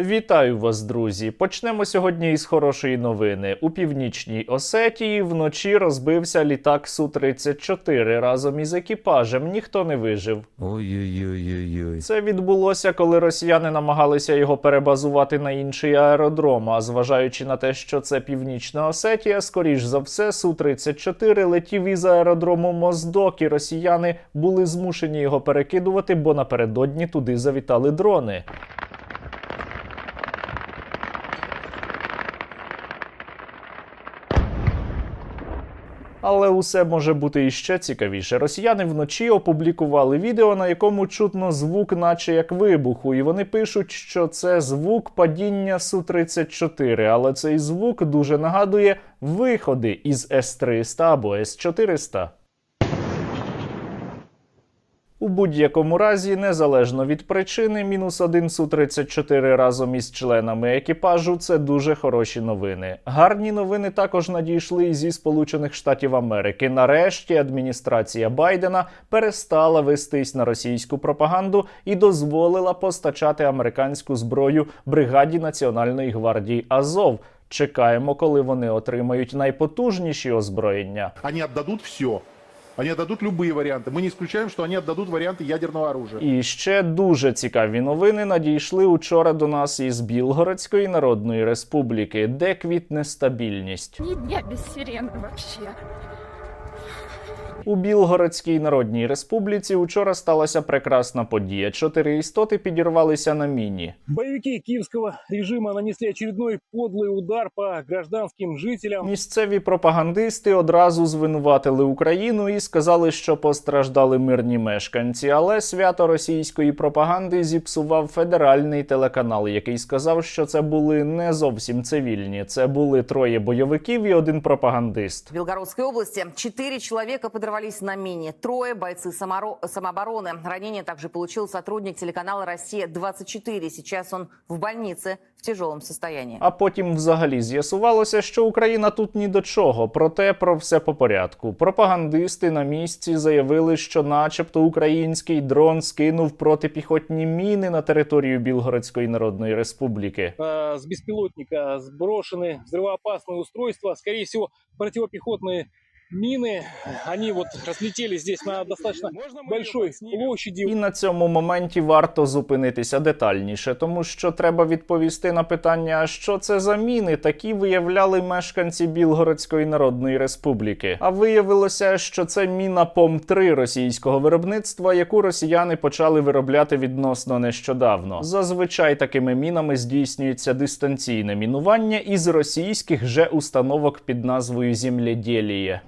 Вітаю вас, друзі! Почнемо сьогодні із хорошої новини. У північній Осетії вночі розбився літак Су-34 разом із екіпажем. Ніхто не вижив. Ой-ой-ой-ой-ой. Це відбулося, коли росіяни намагалися його перебазувати на інший аеродром. А зважаючи на те, що це північна Осетія, скоріш за все, Су-34 летів із аеродрому Моздок, і росіяни були змушені його перекидувати, бо напередодні туди завітали дрони. Але усе може бути іще цікавіше. Росіяни вночі опублікували відео, на якому чутно звук, наче як вибуху, і вони пишуть, що це звук падіння Су-34, але цей звук дуже нагадує виходи із С-300 або С-400. У будь-якому разі, незалежно від причини, мінус один Су-34 разом із членами екіпажу це дуже хороші новини. Гарні новини також надійшли і зі Сполучених Штатів Америки. Нарешті адміністрація Байдена перестала вестись на російську пропаганду і дозволила постачати американську зброю бригаді Національної гвардії Азов. Чекаємо, коли вони отримають найпотужніші озброєння. Они отдадут все. Они отдадут любые варианты. Мы не исключаем, что они отдадут варианты ядерного оружия. І ще дуже цікаві новини надійшли учора до нас із Білгородської Народної Республіки, де квітне стабільність. Ни дня без сирены вообще. У Білгородській Народній Республіці учора сталася прекрасна подія. Чотири істоти підірвалися на міні. Боевики киевского режима нанесли очередной подлый удар по гражданским жителям. Місцеві пропагандисти одразу звинуватили Україну і сказали, що постраждали мирні мешканці. Але свято російської пропаганди зіпсував федеральний телеканал, який сказав, що це були не зовсім цивільні. Це були троє бойовиків і один пропагандист. В Белгородской области четыре человека подорвались на мине. Трое бойцы саморо- самообороны. Ранение также получил сотрудник телеканала «Россия-24». Сейчас он в больнице в тяжелом состоянии. А потім взагалі з'ясувалося, що Україна тут ні до чого. Проте про все по порядку. Пропагандисти на місці заявили, що, начебто, український дрон скинув протипіхотні міни на територію Білгородської Народної Республіки. Э, С беспилотника сброшены взрывоопасные устройства, скорее всего, противопехотные мины. Они вот разлетелись здесь на достаточно большой площади. І на цьому моменті варто зупинитися детальніше, тому що треба відповісти на питання, що це за міни такі виявляли мешканці Білгородської Народної Республіки. А виявилося, що це міна ПОМ-3 російського виробництва, яку росіяни почали виробляти відносно нещодавно. Зазвичай такими мінами здійснюється дистанційне мінування із російських же установок під назвою «Землєдєліє».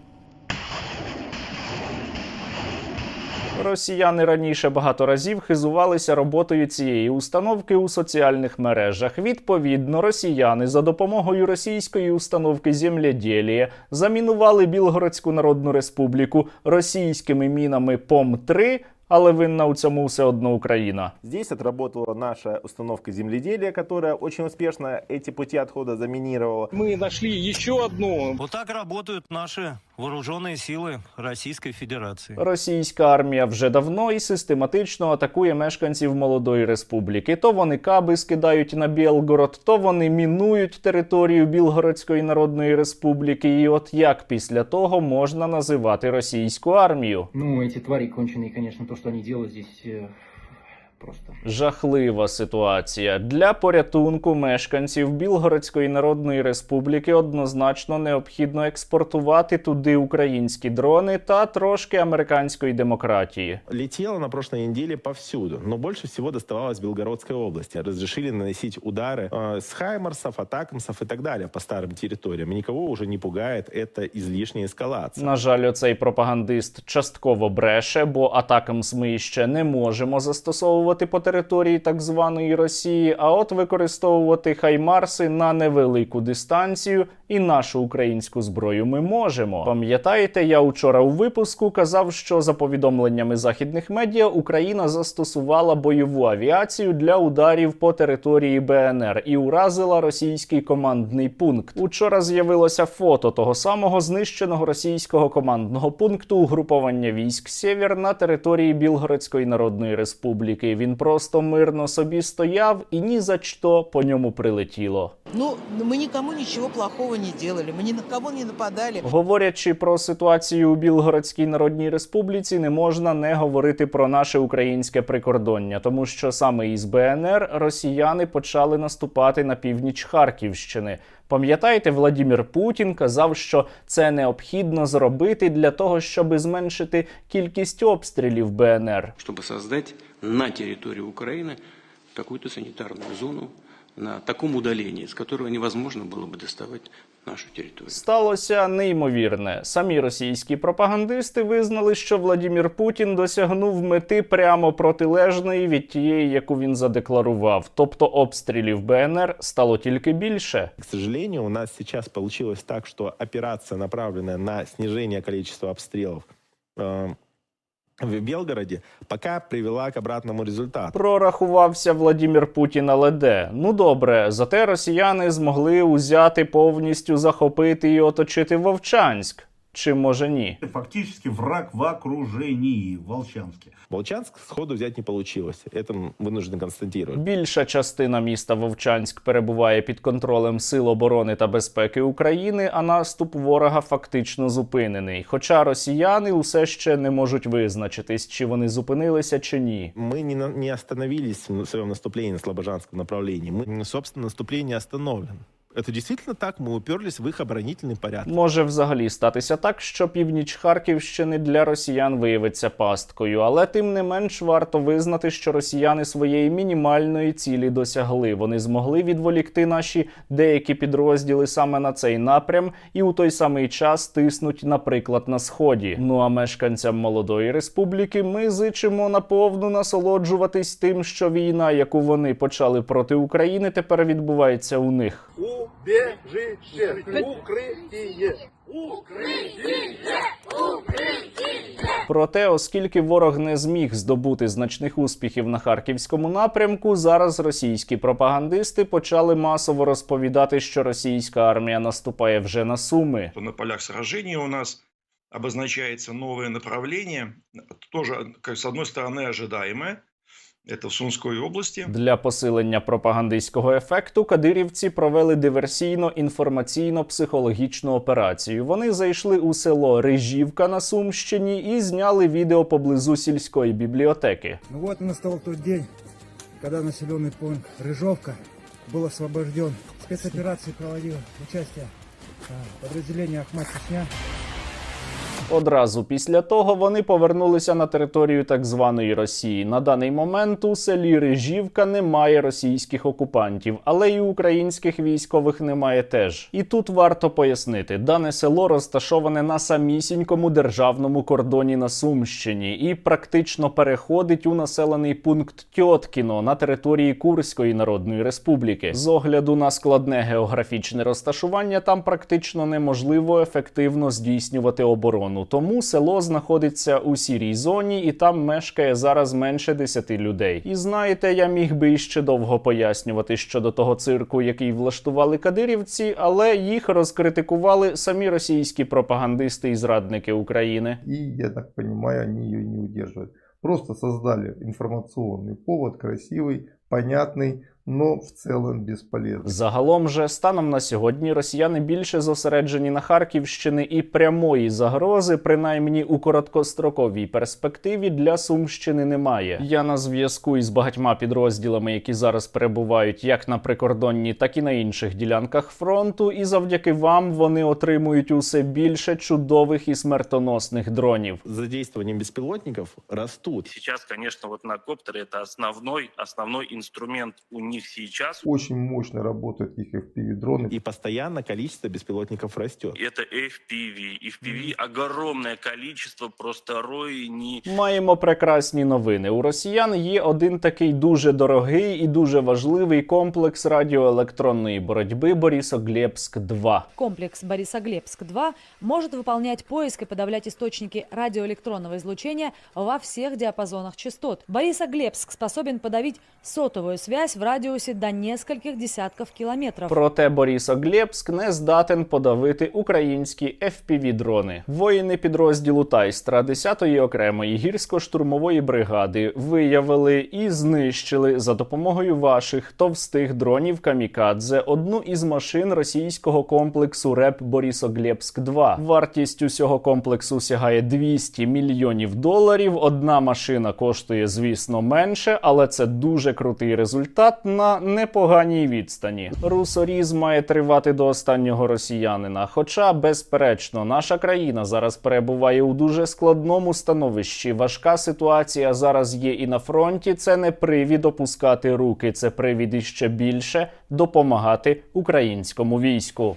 Росіяни раніше багато разів хизувалися роботою цієї установки у соціальних мережах. Відповідно, росіяни за допомогою російської установки «Землєдєліє» замінували Білгородську Народну Республіку російськими мінами ПОМ-3, але винна у цьому все одно Україна. Здесь отработала наша установка земледелия, которая очень успешно эти пути отхода заминировала. Мы нашли еще одну Вот так работают наши вооруженные силы Российской Федерации. Російська армія вже давно і систематично атакує мешканців молодої республіки. То вони каби скидають на Білгород, то вони мінують територію Білгородської Народної Республіки. І от як після того можна називати російську армію? Ну, эти твари конченые, конечно, то, что они делают здесь, э, просто. Жахлива ситуація для порятунку мешканців Білгородської Народної Республіки. Однозначно необхідно експортувати туди українські дрони та трошки американської демократії. Летела на прошлой неделе повсюду, но больше всего доставалось Белгородской области. Разрешили наносить удары э, с хаймарсов, атакамсов и так далее по старым территориям. И никого уже не пугает эта излишняя эскалация. На жаль, оцей пропагандист частково бреше, бо атакамс ми ще не можемо застосовувати по території так званої Росії, а от використовувати хаймарси на невелику дистанцію і нашу українську зброю ми можемо. Пам'ятаєте, я учора у випуску казав, що за повідомленнями західних медіа Україна застосувала бойову авіацію для ударів по території БНР і уразила російський командний пункт. Учора з'явилося фото того самого знищеного російського командного пункту угруповання військ Сєвєр на території Білгородської Народної Республіки. Він просто мирно собі стояв і ні за що по ньому прилетіло. Ну, мы никому ничего плохого не делали, мы ни на кого не нападали. Говорячи про ситуацію у Білгородській Народній Республіці, не можна не говорити про наше українське прикордоння, тому що саме із БНР росіяни почали наступати на північ Харківщини. Пам'ятаєте, Владімір Путін казав, що це необхідно зробити для того, щоб зменшити кількість обстрілів БНР. чтобы создать на территории Украины какую-то санитарную зону на таком удалении, с которого невозможно было бы доставать нашу территорию. Сталося неймовірне. Самі російські пропагандисти визнали, що Владімір Путін досягнув мети прямо протилежної від тієї, яку він задекларував. Тобто обстрілів БНР стало тільки більше. К сожалению, у нас сейчас получилось так, что операция, направленная на снижение количества обстрелов э, в Білгороді, поки привела к обратному результату. Прорахувався Владімір Путін, але де? Ну добре, зате росіяни змогли узяти повністю захопити і оточити Вовчанськ. Чи може ні? Фактически враг в окружении в Волчанске. Волчанск сходу взять не получилось. Это м, вынужден констатировать. Більша частина міста Вовчанськ перебуває під контролем Сил оборони та безпеки України, а наступ ворога фактично зупинений. Хоча росіяни усе ще не можуть визначитись, чи вони зупинилися чи ні. Мы не, на- не остановились в своем наступлении на Слобожанском направлении. Мы, собственно, наступление остановлено. Это действительно так, мы уперлись в их оборонительный порядок. Може взагалі статися так, що північ Харківщини для росіян виявиться пасткою, але тим не менш варто визнати, що росіяни своєї мінімальної цілі досягли. Вони змогли відволікти наші деякі підрозділи саме на цей напрям, і у той самий час тиснуть, наприклад, на сході. Ну а мешканцям молодої республіки ми зичимо наповну насолоджуватись тим, що війна, яку вони почали проти України, тепер відбувається у них. Убежище! Укрытие! Проте, оскільки ворог не зміг здобути значних успіхів на харківському напрямку, зараз російські пропагандисти почали масово розповідати, що російська армія наступає вже на суми. На полях сражений у нас обозначается новое направление, тоже, как с одной стороны, ожидаемое. Это в Сумской области. Для посилення пропагандистського ефекту кадирівці провели диверсійно-інформаційно-психологічну операцію. Вони зайшли у село Рижівка на Сумщині і зняли відео поблизу сільської бібліотеки. Ну вот и настал тот день, когда населенный пункт Рыжовка был освобожден. В спецоперации проводил участие а, подразделение Ахмат Чечня. Одразу після того вони повернулися на територію так званої Росії. На даний момент у селі Рижівка немає російських окупантів, але й українських військових немає теж. І тут варто пояснити: дане село розташоване на самісінькому державному кордоні на Сумщині і практично переходить у населений пункт Тьоткіно на території Курської Народної Республіки. З огляду на складне географічне розташування, там практично неможливо ефективно здійснювати оборону Тому село знаходиться у сірій зоні, і там мешкає зараз менше 10 людей. І знаєте, я міг би іще довго пояснювати щодо того цирку, який влаштували кадирівці, але їх розкритикували самі російські пропагандисти і зрадники України. И, я так понимаю, они ее не удерживают. Просто создали информационный повод, красивый, понятный, но в целом бесполезный. Загалом же станом на сьогодні росіяни більше зосереджені на Харківщини і прямої загрози, принаймні у короткостроковій перспективі, для Сумщини немає. Я на зв'язку із багатьма підрозділами, які зараз перебувають як на прикордонні, так і на інших ділянках фронту. І завдяки вам вони отримують усе більше чудових і смертоносних дронів. С задействованием беспилотников растут. Сейчас, конечно, вот на коптеры это основной, основной инструмент них сейчас. Очень мощно работают их FPV-дроны. И постоянно количество беспилотников растет. Это FPV. FPV огромное количество, просто рой не... Маємо прекрасні новини. У росіян є один такий дуже дорогий і дуже важливий комплекс радіоелектронної боротьби Борисоглебськ 2 Комплекс Борисоглебск-2 может выполнять поиск и подавлять источники радиоэлектронного излучения во всех диапазонах частот. Борисоглебск способен подавить сотовую связь в радиусе до нескольких десятков километров. Проте Борисоглебськ не здатен подавити українські FPV-дрони. Воїни підрозділу Тайстра 10-ї окремої гірсько-штурмової бригади виявили і знищили за допомогою ваших товстих дронів Камікадзе одну із машин російського комплексу РЕП Борисоглебськ 2 Вартість усього комплексу сягає 200 мільйонів доларів. Одна машина коштує, звісно, менше, але це дуже крутий результат на непоганій відстані. Русоріз має тривати до останнього росіянина. Хоча, безперечно, наша країна зараз перебуває у дуже складному становищі. Важка ситуація зараз є і на фронті. Це не привід опускати руки, це привід іще більше допомагати українському війську.